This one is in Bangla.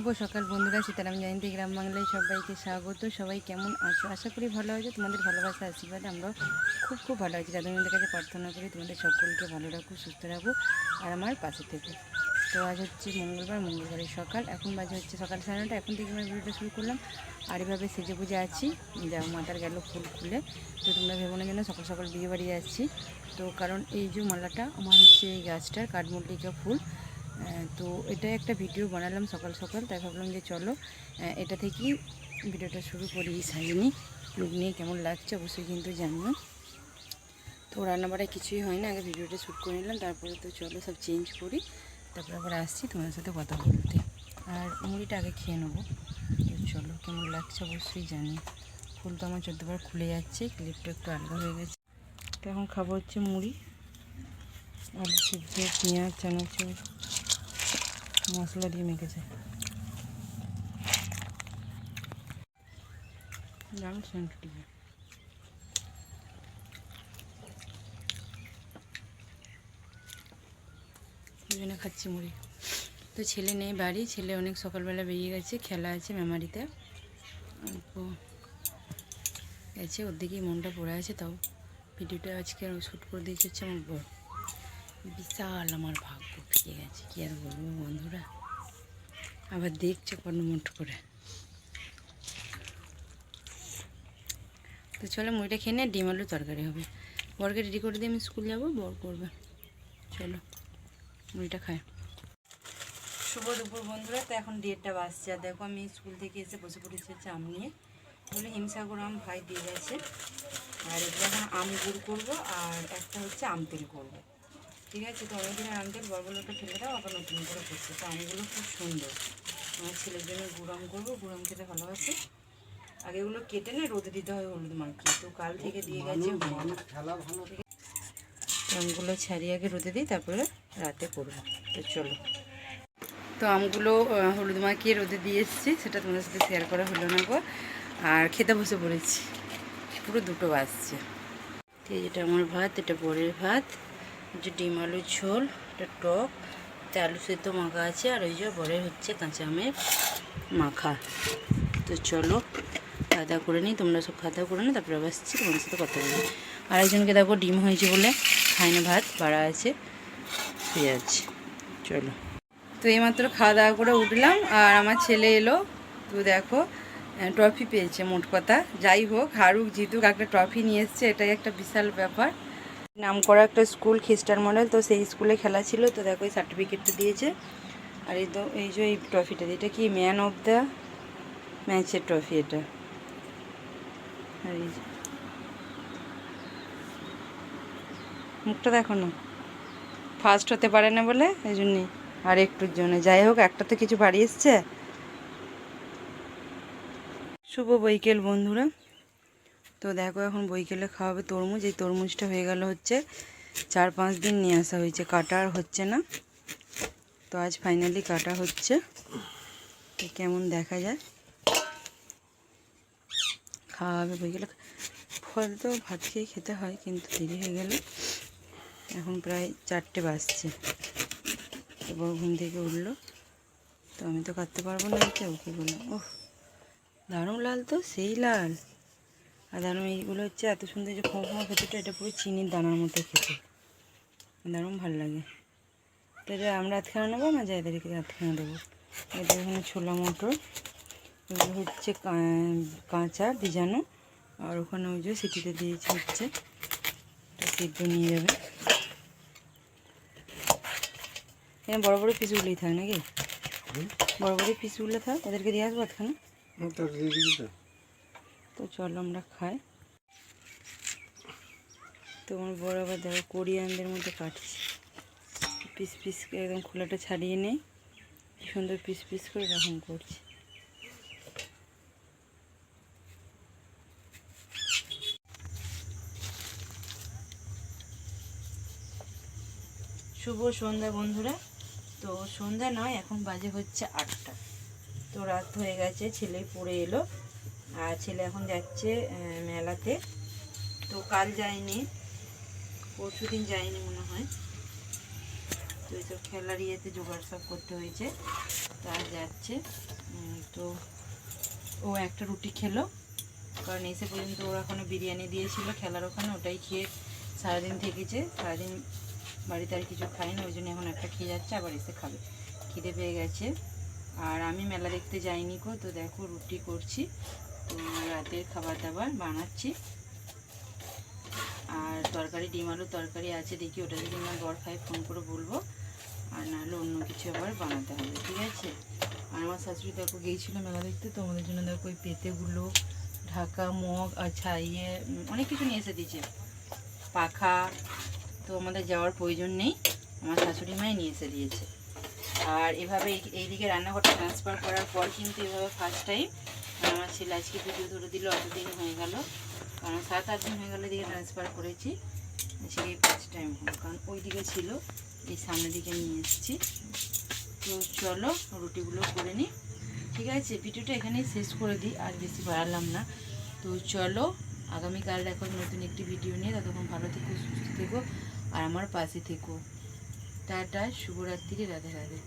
শুভ সকাল বন্ধুরা, সীতারাম জয়ন্তী গ্রাম বাংলায় সবাইকে স্বাগত। সবাই কেমন আছো? আশা করি ভালো আছো। তোমাদের ভালোবাসা আশীর্বাদ আমরা খুব খুব ভালো আছি। দাদুমন্দির কাছে প্রার্থনা করি তোমাদের সকলকে ভালো রাখো সুস্থ রাখো আর আমার পাশে থেকে। তো আজ হচ্ছে মঙ্গলবার, মঙ্গলবারের সকাল। এখন বাজে হচ্ছে সকাল সাড়ে নটা। এখন থেকে আমরা ভিডিওটা শুরু করলাম। আর এভাবে সেজে বুঝে আছি। যা মাথার গেল ফুল খুলে। তো তোমরা ভেবো না সকাল সকাল বিয়ে বাড়ি যাচ্ছি তো কারণ এই যে মালাটা, আমার হচ্ছে এই গাছটার কাঠমল্লিকা ফুল। তো এটা একটা ভিডিও বানালাম সকাল সকাল, তাই ভাবলাম যে চলো এটা থেকেই ভিডিওটা শুরু করি সাজিনি। লুক নিয়ে কেমন লাগছে অবশ্যই কিন্তু জানিও। তো রান্নাবাড়ায় কিছুই হয় না আগে ভিডিওটা শ্যুট করে নিলাম, তারপরে তো চলো সব চেঞ্জ করি, তারপরে আবার আসছি তোমাদের সাথে কথা বলতে। আর মুড়িটা আগে খেয়ে নেব। চলো কেমন লাগছে অবশ্যই জানি ফুল তো আমার চোদ্দবার খুলে যাচ্ছে ক্লিপটা একটু আলগা হয়ে গেছে। তো এখন খাব হচ্ছে মুড়ি, আলু সিদ্ধ, পেঁয়াজ, চানাচুর। মশলা দিয়ে মেখেছে। দারুণ দুজনে খাচ্ছি মুড়ি। তো ছেলে নেই বাড়ি, ছেলে অনেক সকালবেলা বেরিয়ে গেছে, খেলা আছে মেমারিতে। গেছে, ওর দিকেই মনটা পড়ে আছে তাও। ভিডিওটা আজকে শ্যুট করে দিয়েছে হচ্ছে আমার বিশাল আমার ভাগ্য। ফিরে আছে কি আর বলব বন্ধুরা? আবার দেখছে কর্ণমঠ করে। তো চলো মুড়িটা খেয়ে নিয়ে ডিম আলু তরকারি হবে। বরকে রেডি করে দিয়ে আমি স্কুল যাব, বর করবে। চলো, মুড়িটা খায়। শুভ দুপুর বন্ধুরা, তো এখন ডেটটা বাজছে। আর দেখো আমি স্কুল থেকে এসে বসে পড়েছি আম নিয়ে। বলে হিমসাগর আম ভাই দিয়ে গেছে। আর এগুলো এখন আম গুড় করব, আর একটা হচ্ছে আম তেল করব। ঠিক আছে তো অনেকদিনের আম তেল বড়গুলোটা ফেলে দাও আবার নতুন করে করছে। তো আমগুলো খুব সুন্দর। আমার ছেলের জন্য গুড় আম করব গুড় আম খেতে ভালোবাসে। আগে এগুলো কেটে না রোদে দিতে হয় হলুদ মাখিয়ে। তো কাল থেকে দিয়ে গেছে আমগুলো ছাড়িয়ে আগে রোদে দিই তারপরে রাতে করব। তো চলো। তো আমগুলো হলুদ মাখিয়ে রোদে দিয়ে এসেছি সেটা তোমাদের সাথে শেয়ার করা হলো না গো। আর খেতে বসে পড়েছি। পুরো দুটো বাজছে। ঠিক এই যেটা আমার ভাত এটা বরের ভাত। যে ডিম আলুর ঝোল, একটা টক এটা আলু সেদ্ধ মাখা আছে, আর ওই যে বরের হচ্ছে কাঁচা আমের মাখা। তো চলো, খাওয়া করে নিই, তোমরা সব খাওয়া করে নিই তারপরে আসছি, তোমাদের সাথে কথা বলব। আরেকজনকে দেখো ডিম হয়েছে বলে খায় না ভাত, বাড়া আছে, শুয়ে আছে। চলো। তো এইমাত্র খাওয়া দাওয়া করে উঠলাম, আর আমার ছেলে এলো, তো দেখো ট্রফি পেয়েছে মোট কথা। যাই হোক, হারুক, জিতুক, একটা ট্রফি নিয়ে এসছে, এটাই একটা বিশাল ব্যাপার। নাম করা একটা স্কুল খ্রিস্টান মডেল, তো সেই স্কুলে খেলা ছিল, তো দেখো এই সার্টিফিকেটটা দিয়েছে। আর এই তো, এই যে এই ট্রফিটা এটা কি ম্যান অফ দ্য ম্যাচের ট্রফি এটা? আর এই মুখটা দেখো না। ফার্স্ট হতে পারে না বলে, এই জন্যই। আর একটুর জন্য। যাই হোক, একটা তো কিছু বাড়ি এসছে। শুভ বৈকেল, বন্ধুরা। তো দেখো এখন বৈকেলে খাওয়াবে তরমুজ। এই তরমুজটা হয়ে গেল হচ্ছে চার পাঁচ দিন নিয়ে আসা হয়েছে। কাটা আর হচ্ছে না। তো আজ ফাইনালি কাটা হচ্ছে। কেমন দেখা যায়? খাওয়া হবে বৈকেলে ফল তো ভাত খেয়ে খেতে হয়, কিন্তু দেরি হয়ে গেল। এখন প্রায় চারটে বাজছে। এবার ঘুম থেকে উঠল। তো আমি তো কাটতে পারব না ওকে বললাম, ওহ, দারুণ লাল তো, সেই লাল। আর দারুণ এইগুলো হচ্ছে এত সুন্দর যে খোঁ খোঁ খেতে এটা পুরো চিনির দানার মতো খেতে। দারুণ ভালো লাগে। তো এটা আমরা আধখানা নেব না যাদেরকে আধখানা দেবো। এটা এখানে ছোলা মটর এগুলো হচ্ছে কাঁচা ভিজানো আর ওখানে ওই যে সিটিতে দিয়েছি হচ্ছে সিদ্ধ নিয়ে যাবে। এখানে বড় বড় পিসগুলোই থাক নাকি? বড় বড় পিসগুলো থাক? ওদেরকে দিয়ে আসব আধখানা? তো চলো আমরা খাই। তো আমার বড় আবার দেখো কোরিয়ানদের মধ্যে কাটছি। পিস পিস একদম খোলাটা ছাড়িয়ে নেই। কি সুন্দর পিস পিস করে এরকম করছে। শুভ সন্ধ্যা বন্ধুরা। তো সন্ধ্যা নয়, এখন বাজে হচ্ছে আটটা। তো রাত হয়ে গেছে, ছেলে পড়ে এলো। আর ছেলে এখন যাচ্ছে মেলাতে। তো কাল যায়নি পরশু দিন যায়নি মনে হয়। তো এই এইসব খেলার ইয়েতে জোগাড় সব করতে হয়েছে তার যাচ্ছে। তো ও একটা রুটি খেলো, কারণ এসে পর্যন্ত ওরা ওখানে বিরিয়ানি দিয়েছিল, খেলার ওখানে ওটাই খেয়ে সারাদিন থেকেছে। সারাদিন বাড়িতে আর কিছু খায়নি ওই জন্য এখন একটা খেয়ে যাচ্ছে, আবার এসে খাবে। খিদে পেয়ে গেছে। আর আমি মেলা দেখতে যাইনি কো তো দেখো রুটি করছি। রাতের খাবার দাবার বানাচ্ছি। আর তরকারি, ডিম আলু তরকারি আছে, দেখি ওটা যদি আমার বর খাই ফোন করে বলব। আর নাহলে অন্য কিছু আবার বানাতে হবে, ঠিক আছে? আর আমার শাশুড়ি দেখো গিয়েছিল মেলা দেখতে, তো আমাদের জন্য দেখো ওই পেতেগুলো ঢাকা, মগ আচ্ছা ইয়ে অনেক কিছু নিয়ে এসে দিয়েছে। পাখা, তো আমাদের যাওয়ার প্রয়োজন নেই, আমার শাশুড়ি মাই নিয়ে এসে দিয়েছে। আর এভাবে এই- এইদিকে রান্নাঘরটা ট্রান্সফার করার পর কিন্তু এভাবে ফার্স্ট টাইম আমার ছেলে আজকে ভিডিও ধরে দিল, অতদিন হয়ে গেল। কারণ সাত, আট দিন হয়ে গেল এদিকে ট্রান্সফার করেছি। সেই ফার্স্ট টাইম হলো, কারণ ওই দিকে ছিল, এই সামনের দিকে নিয়ে এসেছি। তো চলো, রুটিগুলো করে নিই। ঠিক আছে, ভিডিওটা এখানেই শেষ করে দিই, আর বেশি বাড়ালাম না। তো চলো, আগামীকাল দেখো নতুন একটি ভিডিও নিয়ে। ততক্ষণ ভালো থেকো, সুস্থ থেকো, আর আমার পাশে থেকো। টাটা, শুভরাত্রি, রাধে রাধে।